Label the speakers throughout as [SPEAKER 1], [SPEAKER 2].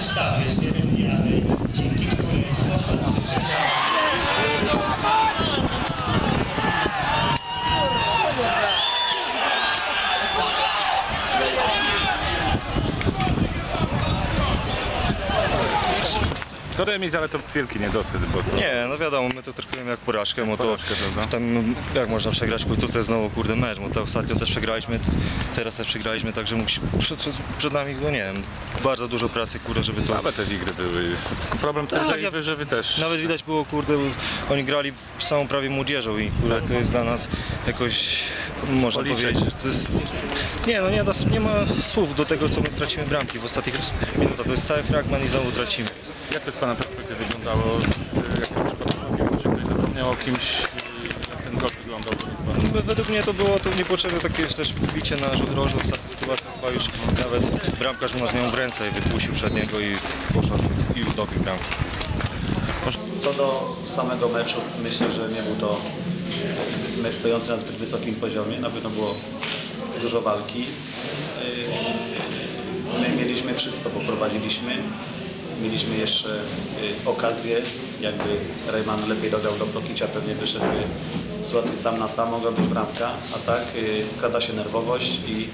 [SPEAKER 1] Tak, jest jeden diabeł, dzięki której spokojnie
[SPEAKER 2] To remis, ale to wielki niedosyt, bo to...
[SPEAKER 3] Nie, no wiadomo, my to traktujemy jak porażkę, bo to
[SPEAKER 2] Porażkę, prawda?
[SPEAKER 3] tam, no, jak można przegrać końcówce znowu kurde mecz, bo to ostatnio też przegraliśmy, teraz też przegraliśmy, także musi, przed, przed, przed nami, no nie wiem, bardzo dużo pracy kurde, żeby to...
[SPEAKER 2] Słabe te igry były. Problem ten,
[SPEAKER 3] Tak,
[SPEAKER 2] że,
[SPEAKER 3] ja-
[SPEAKER 2] że wy też...
[SPEAKER 3] Nawet widać było, kurde, oni grali całą prawie młodzieżą i kurde, to jest dla nas jakoś, można
[SPEAKER 2] Policzeć.
[SPEAKER 3] powiedzieć, to jest, nie no, nie, nie ma słów do tego, co my tracimy bramki w ostatnich minutach, to jest cały fragment i znowu tracimy.
[SPEAKER 2] Jak to z Pana perspektywy wyglądało? Jak przykład robił, czy ktoś zapomniał o kimś, jak ten gol wyglądał? według?
[SPEAKER 3] W- mnie to było to niepotrzebne takie też bicie na rzut. Ostatnia sytuacja chyba już nawet bramkarz u nas miał ręce i wypuścił przed niego i poszedł i już dobił bramkę.
[SPEAKER 4] Co do samego meczu, myślę, że nie był to mecz stojący na zbyt wysokim poziomie. Na pewno było dużo walki. Yy, My mieliśmy wszystko, bo prowadziliśmy. Mieliśmy jeszcze yy, okazję, jakby Rejman lepiej dograł do Prokicia, pewnie wyszedłby w sytuacji sam na sam, mogła być bramka, a tak yy, wkrada się nerwowość i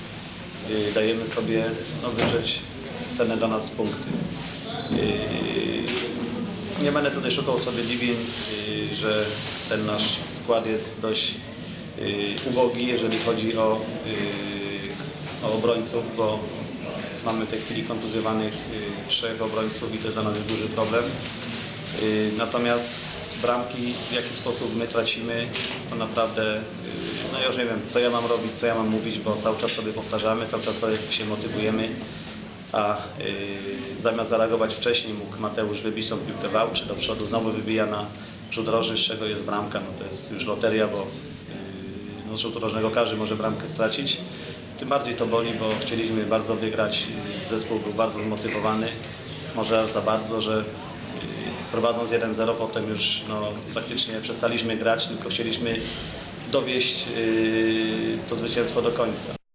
[SPEAKER 4] dajemy sobie no, wydrzeć cenne dla nas punkty. Nie będę tutaj szukał usprawiedliwień, yy, że ten nasz skład jest dość ubogi, jeżeli chodzi o, o obrońców, bo mamy w tej chwili kontuzjowanych trzech obrońców i to jest dla nas duży problem. Natomiast bramki, w jaki sposób my tracimy, to naprawdę, yy, no ja już nie wiem, co ja mam robić, co ja mam mówić, bo cały czas sobie powtarzamy, cały czas sobie się motywujemy a yy, zamiast zareagować wcześniej mógł Mateusz wybić tą piłkę w czy do przodu, znowu wybija na rzut rożny, z czego jest bramka, no to jest już loteria, bo yy, no, z rzutu rożnego każdy może bramkę stracić. Tym bardziej to boli, bo chcieliśmy bardzo wygrać, yy, zespół był bardzo zmotywowany, może aż za bardzo, że prowadząc 1-0 potem już no, praktycznie przestaliśmy grać, tylko chcieliśmy dowieść yy, to zwycięstwo do końca.